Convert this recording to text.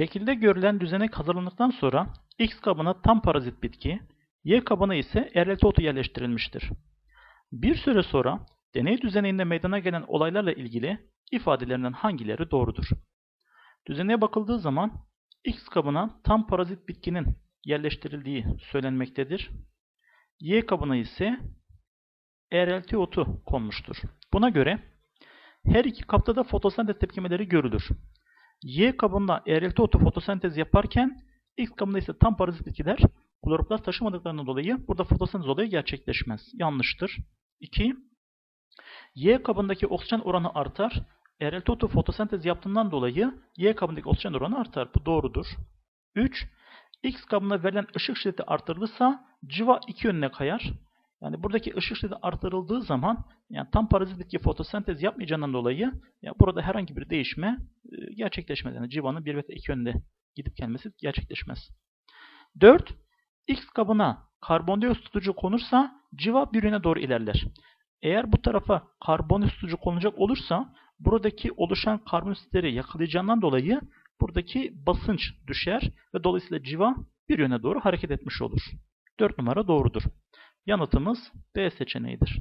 Şekilde görülen düzenek hazırlandıktan sonra X kabına tam parazit bitki, Y kabına ise erelti otu yerleştirilmiştir. Bir süre sonra deney düzeneğinde meydana gelen olaylarla ilgili ifadelerinden hangileri doğrudur? Düzeneye bakıldığı zaman X kabına tam parazit bitkinin yerleştirildiği söylenmektedir. Y kabına ise erelti otu konmuştur. Buna göre her iki kapta da fotosentez tepkimeleri görülür. Y kabında erelti otu fotosentez yaparken X kabında ise tam parazit bitkiler kloroplast taşımadıklarından dolayı burada fotosentez olayı gerçekleşmez. Yanlıştır. 2. Y kabındaki oksijen oranı artar. Erelti otu fotosentez yaptığından dolayı Y kabındaki oksijen oranı artar. Bu doğrudur. 3. X kabına verilen ışık şiddeti artırılırsa civa iki yönüne kayar. Yani buradaki ışık şiddeti artırıldığı zaman yani tam parazit bitki fotosentez yapmayacağından dolayı yani burada herhangi bir değişme gerçekleşmez. Yani civanın bir ve iki yönde gidip gelmesi gerçekleşmez. 4. X kabına karbondioksit tutucu konursa civa bir yöne doğru ilerler. Eğer bu tarafa karbondioksit tutucu konulacak olursa buradaki oluşan karbondioksit yakalayacağından dolayı buradaki basınç düşer ve dolayısıyla civa bir yöne doğru hareket etmiş olur. 4 numara doğrudur. Yanıtımız B seçeneğidir.